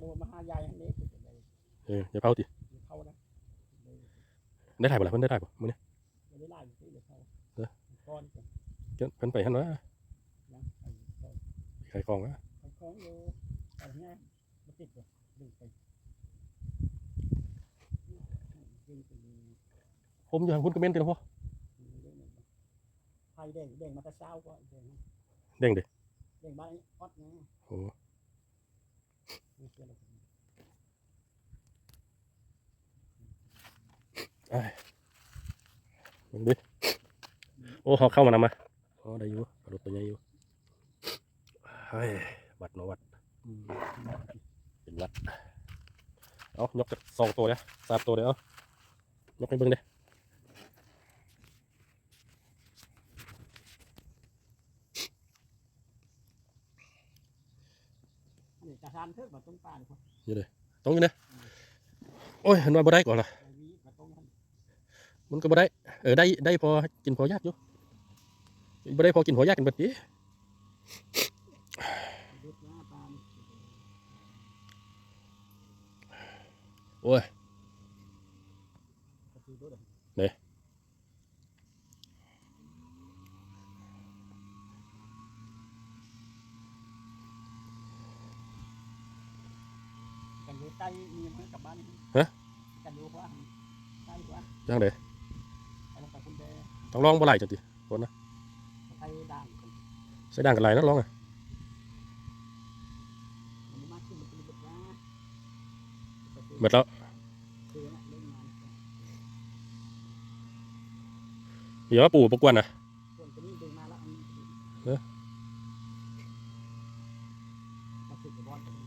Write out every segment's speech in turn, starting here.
โมมาหายายอันนี้ก็จะได้เอออย่าเผาติเข้านะได้ได้ถ่ายบ่ล่ะเพิ่นได้ถ่ายบ่มื้อนี้ไม่ได้ไล่อยู่ที่เลยเข้าเออก้อนกันเพิ่นเพิ่นไปหั่นว่านะไอ้ก้อนขายของว่าไอ้ของอยู่ไอ้เนี้ยมันติดเลยดึงไปดึงไปดึงผมอยู่หั่นพุ่นก็แม่นติเนาะพ่อเรื่องหนึ่งไผ่แดงแดงมาแตะเช้าก็แดงแดงเด้แดงบ้านออดนะโอ้ไม่เชื่อเลยมึงดิโอ้เขาเข้ามานำมาอ๋อได้อยู่ปลาดุกตัวใหญ่อยู่เฮ้ยวัดเนาะวัดอืมเป็นวัดเอายกจากสองตัวเลยสามตัวเลยเอายกให้เบิ่งเด้ นี่กระชานเทิดมาต้นป่าเลยครับตรงนี้นะโอ้ยหันมาบ่ได้ก่อนล่ะไอ้วีมาต้นนั้นมันก็บ่ได้เออได้ได้พอกินพอยากอยู่บ่ได้พอกินพอยากกันเบิดดิดึกหน้าปานโอ้ย กระตือรือร้น ไหน กันอยู่ ใกล้มีมันกลับบ้านฮะ กันอยู่ว่าใกล้กว่าจังได๋ไอ้ลงไปคุณแดต้องลองบ่ไหลจังติไอ้ด่างคนใส่ด่างกันไหลนะลองอะมันมากขึ้นมันเป็นแบบว่าหมดแล้วคือเล่นงาน เดี๋ยวว่าปู่ประกวนนะ ส่วนตัวนี้ดึงมาแล้วอันนี้ เออ มาถึงกับบอลตัวนี้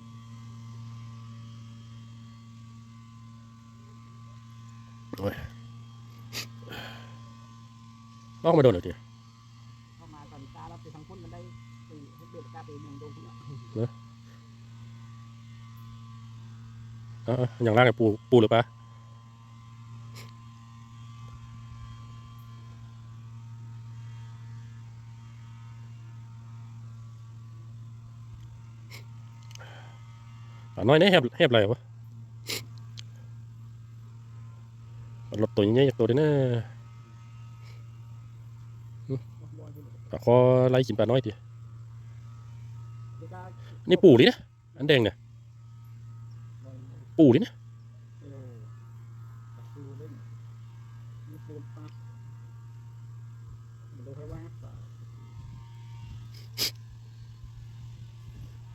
ลองมาโดนหน่อยดิเข้ามาตอนตาแล้วไปทางพุ่นมันได้ตีให้เดือดกล้าไปเมืองดงพุ่นละเออๆอย่างแรกเนี่ยปู่ปู่หรือปลาปลาน้อยเนี่ยแหบแหบอะไรวะ ปลาลดตัวใหญ่ๆจากตัวเดียวนะบอลพุ่นเลยปลาคอไล่กินปลาน้อยดิเดี๋ยวก็นี่ปูดินะ อันแดงเนี่ยปูดินะ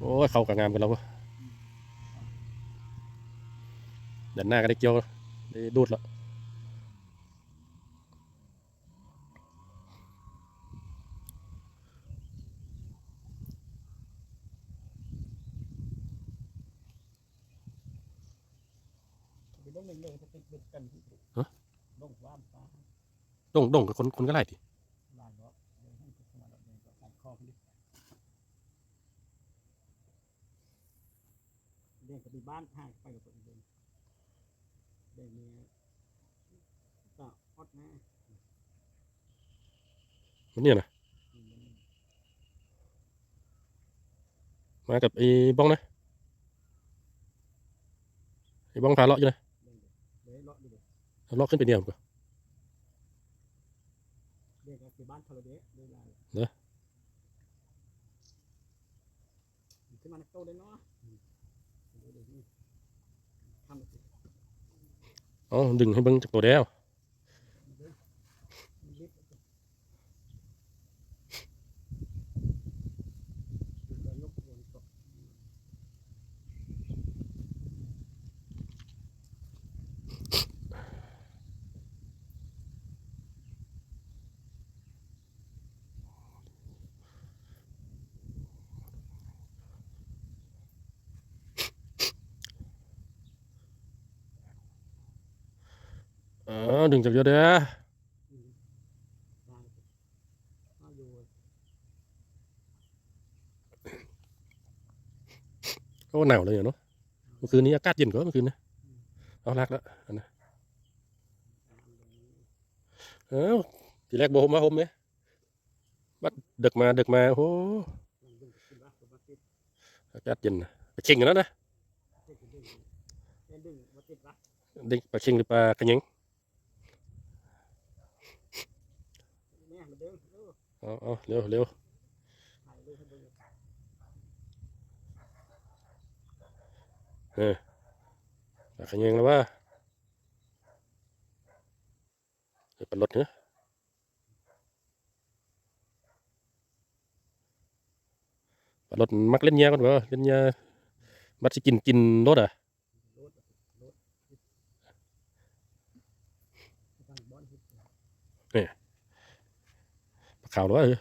โอ้ยเข้ากับงามกันแล้วเดินหน้าก็ได้เกี่ยวได้ดูดแล้ว ไปลงหนึ่งเลยจะติดเบ็ดกันที่ลงว่ามปลา ดงดงกับคนคนก็ไล่ดิลายเนาะเดี๋ยวให้ทุกคนมาดอกเดินก็ใส่คอไปดิเดินกับที่บ้านห่างไปกับคนเดินเดินมีก็อดนะมันเนี่ยนะมากับไอ้บ้องนะไอ้บ้องพาเลาะอยู่นะเดินเลาะดูเดินเอาเลาะขึ้นไปเนี่ยผมก็ เดินกับที่บ้านทะเลเดะเดินลายเนอะขึ้นมานักโตเลยเนาะเดี๋ยวนี่ทำสิเอ๋อดึงให้เบิ้งจากตัวเดียว ลิฟต์ยกตัวตก เออดึงจากเดียวเดียวได้มาอยู่โอ้หนาวเลยเนาะเมื่อคืนนี้อากาศเย็นกว่าเมื่อคืนนะเอาลักแล้วอันนะเอ้าทีแรกโบผมมาผมเนี่ยบัดดึกมาดึกมาโอ้โหยังดึงขึ้นว่าตัวมาติดอากาศเย็นนะไปเข่งกันแล้วนะติดเด็กปลาเค็งหรือปลากระเยง แม่มาเด้อ เด้อเอาเอาเร็วเร็วถ่ายรูปให้เบิ่งเออปลากระเยงแล้วว่าเดี๋ยวปลารถเนอะปลารถมักเล่นยาก่อนบ่เล่นยาบัดสิกินกินรถอะ รถรถตั้งบอลเฮ็ด ปลา ขาวหรือว่าเออ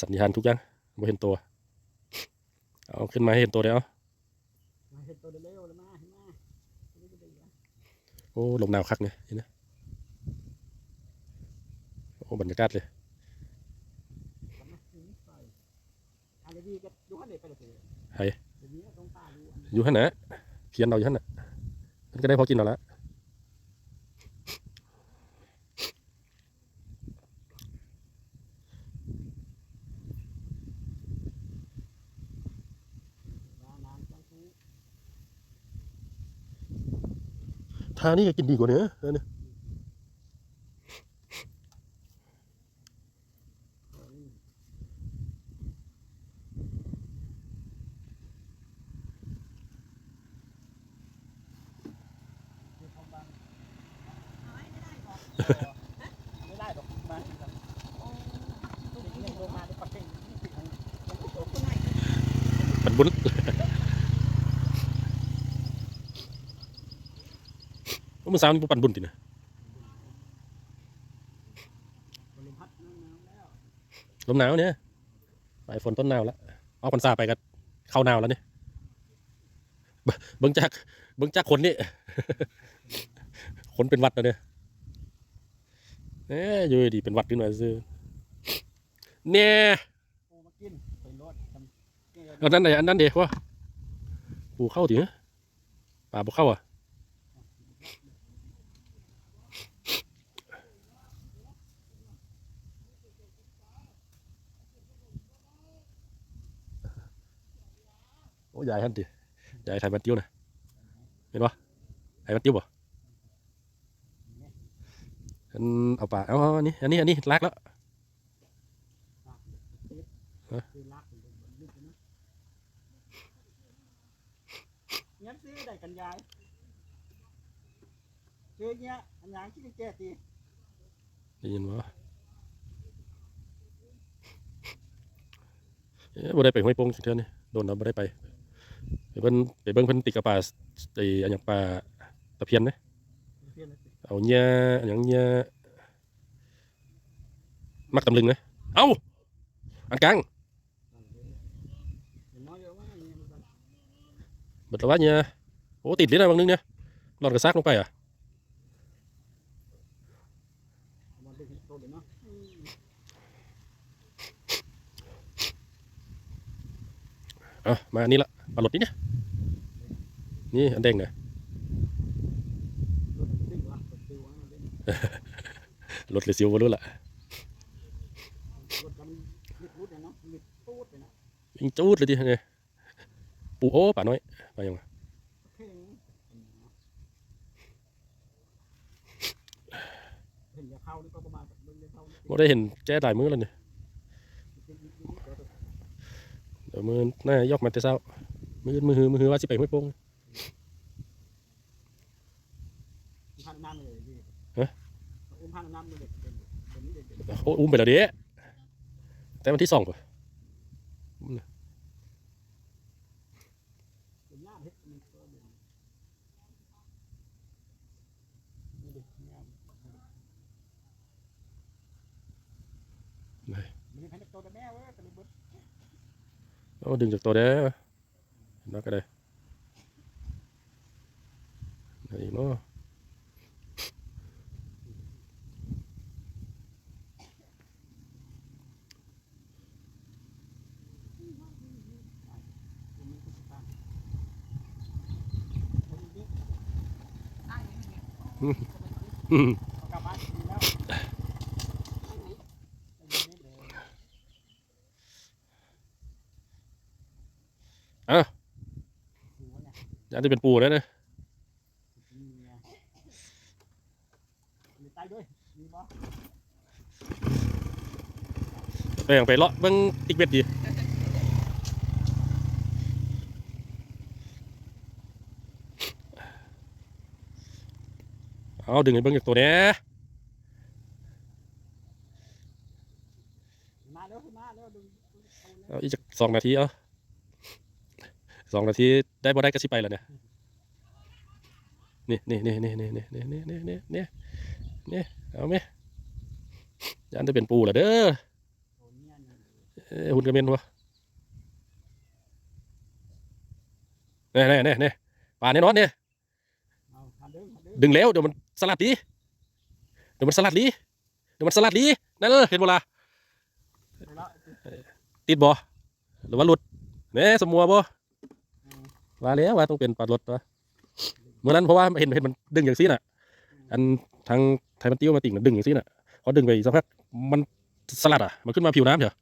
สัญญาณทุกอย่างไม่เห็นตัว เอาขึ้นมาให้เห็นตัวเดียวมาเฮ็ดตัวเร็วๆเลยมาเห็นมาเฮ็ดได้ดีนะโอ้ลมหนาวคักเนี่ยเห็นไหมโอ้บรรยากาศเลยกลับมาถึงใส่อะไรดีก็ดูให้เด็กไปเลยเถอะไห้เดี๋ยวนี้ต้องตาดูอันนี้อยู่หันนะเพียนเราอยู่หันน่ะมันก็ได้พอกินเราละว่าน้ำต้องซื้อ ทานี้ก็กินดีกว่าเนื้อเนี่ยเอานี่คือของบา มันยังลงมาได้ปักเก่งนี่สิอันนี้ยังไม่จบปันบุญโอ้มันสาวนี่บ่ปันบุญตินะลมหนาวเนี่ยปฝนต้นหนาวแล้วเอาพรรษาไปก็เข้าหนาวแล้วเนี่ยเบิ่งจากเบิ่งจากคนนี่คนเป็นวัดแล้วเนี่ยเอ๊ยอยู่ดีเป็นวัดขึ้นมาซื้อเนี่ยอันนั้นไหนอันนั้นเด็กวะปูเข้าถึงป่าบุเข้าอะ โอ้ยายฮันดิยายไทยมันติ้วนะเห็นปะไทยมันติ้วป่ะอันเอาป่าเอาเอาอันนี้ อันนี้ อันนี้ลากแล้วคือรักอยู่บนลึกนะงั้นซื้อได้กันยายซื้อเงี้ยอันยังที่แก่ตีได้ยินปะเอ๊ะบ่ได้ไปห้วยโป่งสิเท่านี้โดนเราบ่ได้ไป ไปเบิ่งไปเบิ่งเพิ่นติดกับปลาไอ้อันหยังปลาตะเพียนนะเพี้ยนเลยสิเอาเนี้ยอันหยังเนี้ยมักตำลึงนะเอ้าอันกลางเห็นน้อยเยอะมากเนี่ยมันเบิดและวะเนี้ยโอ้ติดเลยนะบางนึงเนี่ยหลอดกระซากลงไปอะ มันเป็นโตเดี๋ยวเนาะ อะมาอันนี้ละปลาหลดนี่เนี่ยนี่อันแดงเนี่ยรถซิ่งวะรถซิ่งวะเล่นหลดหรือซิวบ่รู้ละรถกันมิดรุดเนี่ยเนาะมิดตูดเลยนะยิงจูดเลยดิไงปูโอ้ป่าน้อยไปยังวะเพ่งเระมาณเบิ่งยาเข้าบ่ได้เห็นแจ้หลายมื้อแล้วเนี่ย เดี๋ยวมือหน้ายกมาแต่เช้า มือมือหือมือหือว่าสิไปห้วยโป่งพันน้ำเลยพี่ฮะอุ้มพันน้ำเลยเด็กเป็นเป็นนี่เด็กเป็นโอ้อุ้มไปแล้วเด้แต่วันที่สองป่ะ เป็นญาติเฮ็ดมันก็เป็นนี่เด็กงามมีพันธุ์โตแต่แม่เว้ยแต่ละบุตร โอ้ดึงจากตัวเด้อนักก็ได้ไหนอีกเนาะมีผู้ชายคนนี้อืม จะเป็นปูแล้วเนะไปอย่างไปเลาะบิ้งอีกเบ็ดดีเอาดึงไปเบิ้งอีกตัวเนี้เอาอีกจากสองนาทีเอา สองนาทีได้บ่ได้ก็สิไปแล้วเนี่ยนี่นี่นี่นี่นี่นี่นี่นี่นี่นี่นี่นี่เอาไหมยันจะเป็นปูแล้วเด้อโอ้เนี่ยนี่เอ้ยหุ่นกระเม็นวะเน่เน่เน่เน่ป่าแน่นอนเนี่ยเอาทำดึงทำดึงดึงแล้วเดี๋ยวมันสลัดดีเดี๋ยวมันสลัดดีเดี๋ยวมันสลัดดีนั่นเลยเห็นบ่ล่ะไปแล้วติดบ่หรือว่าหลุดเน่สมัวบ่ ว่าแล้วว่าต้องเป็นปลาหลดวะเมื่อนั้นเพราะว่าเห็นเห็นมันดึงอย่างซี่น่ะ อันทางไทยมันติ้วมาติ่งมันดึงอย่างซี่น่ะเพอดึงไปอีกสักพักมันสลัดอะ มันขึ้นมาผิวน้ำเถอะ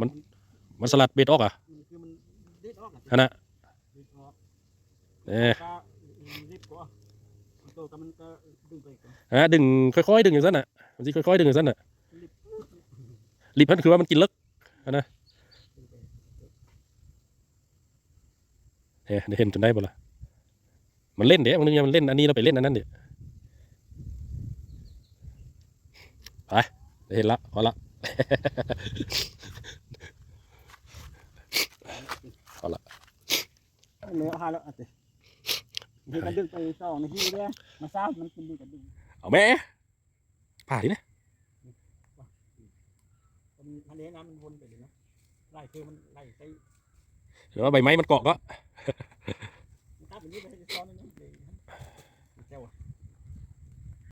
มันมันสลัดเบ็ดออกอะมันคือมันรีดออกฮะนะเอ้ยก็รีบกว่ามันโตก็มันก็ดึงไปก่อฮะดึงค่อยๆดึงอย่างนั้นน่ะมันสิค่อยๆดึงอย่างนั้นน่ะรีบนั่นคือว่ามันกินเลิกอะนะ ดึงไป เฮ้ยได้เห็นจนได้บ่ล่ะมันเล่นเด้มันนึงมันเล่นอันนี้เราไปเล่นอันนั้นเด้ไปได้เห็นละพอละเหลือหาแล้วอะสินี่ก็ดึงไปสองนาทีเด้อมาซ้ำมันกินดีกับดึงเอาแม่ผ่าดิเนี่ยมันทะเลน้ำมันวนไปเลยนะไล่คือมันไล่ไป เดี๋ยวว่าใบไม้มันเกาะก็